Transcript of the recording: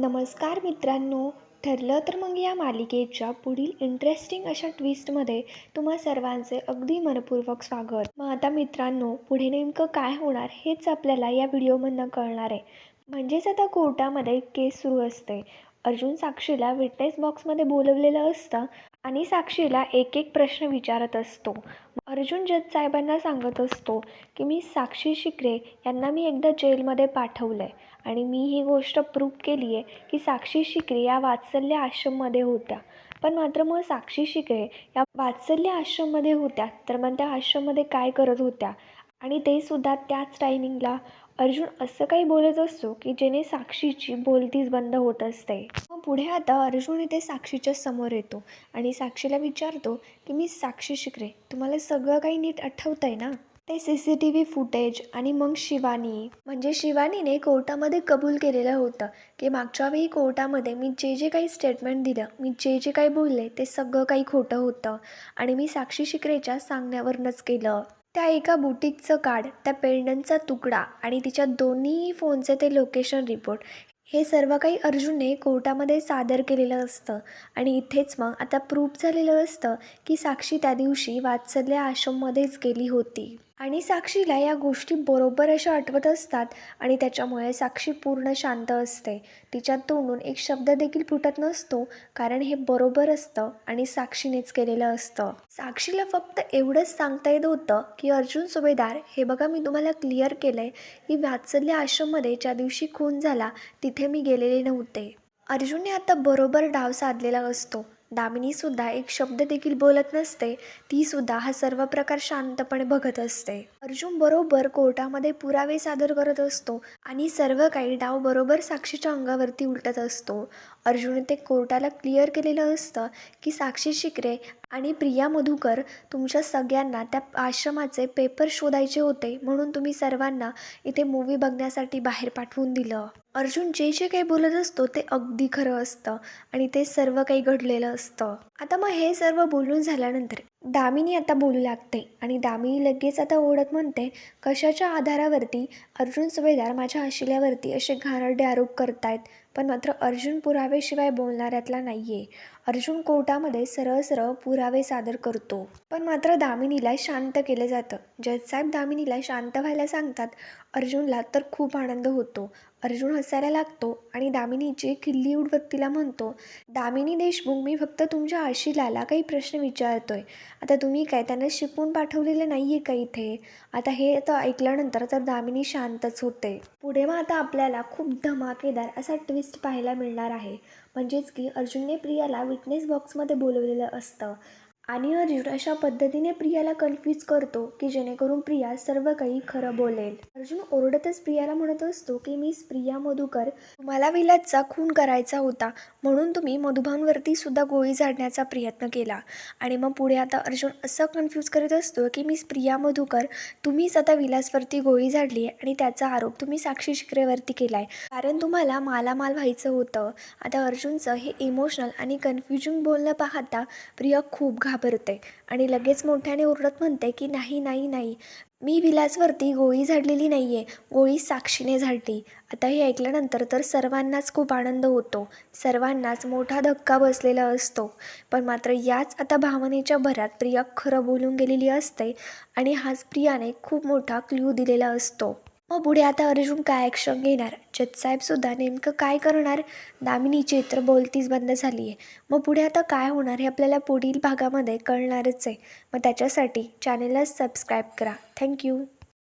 नमस्कार मित्रांनो ठरलं तर मग या मालिकेच्या पुढील इंटरेस्टिंग अशा ट्विस्टमध्ये तुम्हा सर्वांचे अगदी मनपूर्वक स्वागत. मग आता मित्रांनो पुढे नेमकं काय होणार हेच आपल्याला या व्हिडिओमधनं कळणार आहे. म्हणजेच आता कोर्टामध्ये केस सुरू असते. अर्जुन साक्षीला विटनेस बॉक्समध्ये बोलवलेलं असतं आणि साक्षीला एक एक प्रश्न विचारत असतो. अर्जुन जज साहेबांना सांगत असतो की मी साक्षी शिकरे यांना मी एकदा जेलमध्ये पाठवलं आहे आणि मी ही गोष्ट प्रूव्ह केली आहे की साक्षी शिकरे या वात्सल्य आश्रममध्ये होत्या. पण मात्र मग साक्षी शिकरे या वात्सल्य आश्रममध्ये होत्या तर मग त्या आश्रममध्ये काय करत होत्या? आणि ते सुद्धा त्याच टायमिंगला अर्जुन असं काही बोलत असतो की जेणे साक्षीची बोलतीच बंद होत असते. मग पुढे आता अर्जुन इथे साक्षीच्या समोर येतो आणि साक्षीला विचारतो की मी साक्षी शिकरे तुम्हाला सगळं काही नीट आठवतं आहे ना? ते C C T V footage आणि मग शिवानी. म्हणजे शिवानीने कोर्टामध्ये कबूल केलेलं होतं की मागच्या वेळी कोर्टामध्ये मी जे जे काही स्टेटमेंट दिलं मी जे जे काही बोलले ते सगळं काही खोटं होतं आणि मी साक्षी शिकरेच्या सांगण्यावरनंच केलं. त्या एका बुटीकचं कार्ड त्या पेंडनचा तुकडा आणि तिच्या दोन्ही फोनचे ते लोकेशन रिपोर्ट हे सर्व काही अर्जुनने कोर्टामध्ये सादर केलेलं असतं. आणि इथेच मग आता प्रूफ झालेलं असतं की साक्षी त्या दिवशी वात्सल्य आश्रममध्येच गेली होती. आणि साक्षीला या गोष्टी बरोबर अशा आठवत असतात आणि त्याच्यामुळे साक्षी पूर्ण शांत असते. तिच्या तोंडून एक शब्द देखील फुटत नसतो कारण हे बरोबर असतं आणि साक्षीनेच केलेलं असतं. साक्षीला फक्त एवढंच सांगता येत होतं की अर्जुन सुभेदार हे बघा मी तुम्हाला क्लिअर केलं आहे की वात्सल्य आश्रममध्ये ज्या दिवशी खून झाला तिथे मी गेलेले नव्हते. अर्जुनने आता बरोबर डाव साधलेला असतो. दामिनीसुद्धा एक शब्द देखील बोलत नसते तीसुद्धा हा सर्व प्रकार शांतपणे बघत असते. अर्जुन बरोबर कोर्टामध्ये पुरावे सादर करत असतो आणि सर्व काही डाव बरोबर साक्षीच्या अंगावरती उलटत असतो. अर्जुन ते कोर्टाला क्लिअर केलेलं असतं की साक्षी शिकरे आणि प्रिया मधुकर तुमच्या सगळ्यांना त्या आश्रमाचे पेपर शोधायचे होते म्हणून तुम्ही सर्वांना इथे मूवी बघण्यासाठी बाहेर पाठवून दिलं. अर्जुन जे जे काही बोलत असतो ते अगदी खरं असतं आणि ते सर्व काही घडलेलं असतं. आता मग हे सर्व बोलून झाल्यानंतर दामिनी आता बोलू लागते आणि दामिनी लगेच आता ओढत म्हणते कशाच्या आधारावरती? अर्जुन सुभेदार माझ्या आशिल्यावरती असे घाणरडे आरोप करतायत पण मात्र अर्जुन पुरावेशिवाय बोलणाऱ्यातला नाही आहे अर्जुन कोर्टामध्ये सरळ सरळ पुरावे सादर करतो. पण मात्र दामिनीला शांत केलं जातं. जजसाहेब दामिनीला शांत व्हायला सांगतात अर्जुनला तर खूप आनंद होतो. अर्जुन हसायला लागतो आणि दामिनीची खिल्ली उडवत तिला म्हणतो दामिनी देशमुख मी फक्त तुमच्या आशिलाला काही प्रश्न विचारतोय. आता तुम्ही काय त्यांना शिकवून पाठवलेलं नाही आहे का इथे? आता हे आता ऐकल्यानंतर तर दामिनी शांतच होते. पुढे मग आता आपल्याला खूप धमाकेदार असा ट्विस्ट पाहायला मिळणार आहे. म्हणजेच की अर्जुनने प्रियाला विटनेस बॉक्समध्ये बोलवलेलं असतं. आणि अर्जुन अशा पद्धतीने प्रियाला कन्फ्यूज करतो की जेणेकरून प्रिया सर्व काही खरं बोलेल. अर्जुन ओरडतच प्रियाला म्हणत असतो की मीच प्रिया मधुकर तुम्हाला विलासचा खून करायचा होता. म्हणून तुम्ही मधुभांवरती सुद्धा गोळी झाडण्याचा प्रयत्न केला. आणि मग पुढे आता अर्जुन असं कन्फ्यूज करत असतो की मी प्रिया मधुकर तुम्हीच आता विलासवरती गोळी झाडली आहे आणि त्याचा आरोप तुम्ही साक्षी शिकरेवरती केला आहे कारण तुम्हाला मालामाल व्हायचं होतं. आता अर्जुनचं हे इमोशनल आणि कन्फ्युजिंग बोलणं पाहता प्रिया खूप घाबरते. आणि लगेच मोठ्याने ओरडत म्हणते की नाही नाही नाही. मी विलासवरती गोळी झाडलेली नाही आहे गोळी साक्षीने झाडली. आता हे ऐकल्यानंतर तर सर्वांनाच खूप आनंद होतो. सर्वांनाच मोठा धक्का बसलेला असतो. पण मात्र याच आता भावनेच्या भरात प्रिया खरं बोलून गेलेली असते आणि हाच प्रियाने खूप मोठा क्ल्यू दिलेला असतो. मग पुढे आता अर्जुन काय ॲक्शन घेणार? जजसाहेबसुद्धा नेमकं काय करणार? दामिनी तर बोलतीच बंद झाली आहे मग पुढे आता काय होणार हे आपल्याला पुढील भागामध्ये कळणारच आहे. मग त्याच्यासाठी चॅनेलला सबस्क्राईब करा. थँक्यू